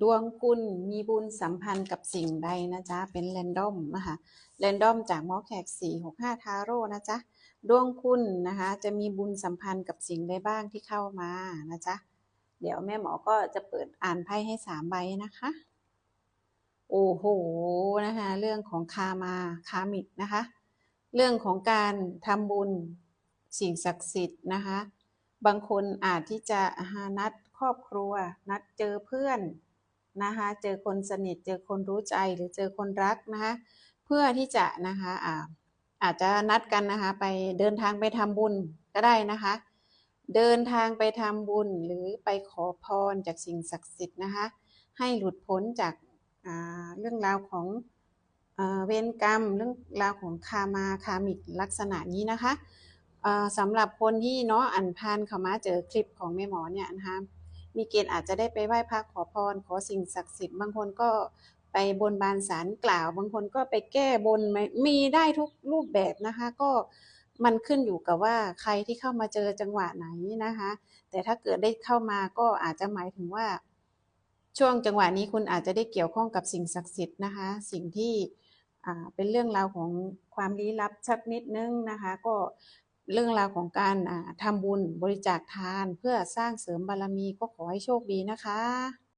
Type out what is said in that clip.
ดวงคุณมีบุญสัมพันธ์กับสิ่งใดนะจ๊ะ เป็นแรนดอมนะคะแรนดอมจากหมอแขก 465 ทาโร่นะจ๊ะ ดวงคุณนะคะ จะมีบุญสัมพันธ์กับสิ่งใดบ้างที่เข้ามานะจ๊ะ เดี๋ยวแม่หมอก็จะเปิดอ่านไพ่ให้สามใบนะคะ โอ้โหนะคะ เรื่องของคามาคามิกนะคะ เรื่องของการทำบุญสิ่งศักดิ์สิทธิ์นะคะ บางคนอาจที่จะานัดครอบครัว นัดเจอเพื่อน นะคะเจอคนสนิท เจอคนรู้ใจหรือเจอคนรักนะคะเพื่อที่จะนะคะอาอาจจะนัดกันนะคะไปเดินทางไปทำบุญก็ได้นะคะ เดินทางไปทำบุญหรือไปขอพรจากสิ่งศักดิ์สิทธิ์นะคะให้หลุดพ้นจากาเรื่องราวของเอเวรกรรมเรื่องราวของคามาคามิกลักษณะนี้นะคะสำหรับคนที่เนาะอันพานเขามาเจอคลิปของแม่หมอเนี่ยนะคะ มีเกณฑ์อาจจะได้ไปไหว้พระขอพร ขอสิ่งศักดิ์สิทธิ์บางคนก็ไปบนบานสารกล่าว บางคนก็ไปแก้บนมีได้ทุกรูปแบบนะคะ ก็มันขึ้นอยู่กับว่าใครที่เข้ามาเจอจังหวะไหนนะคะ แต่ถ้าเกิดได้เข้ามาก็อาจจะหมายถึงว่า ช่วงจังหวะนี้คุณอาจจะได้เกี่ยวข้องกับสิ่งศักดิ์สิทธิ์นะคะ สิ่งที่เป็นเรื่องราวของความลี้ลับสักนิดนึงนะคะ ก็ เรื่องราวของการทำบุญบริจาคทานเพื่อสร้างเสริมบารมีก็ขอให้โชคดีนะคะ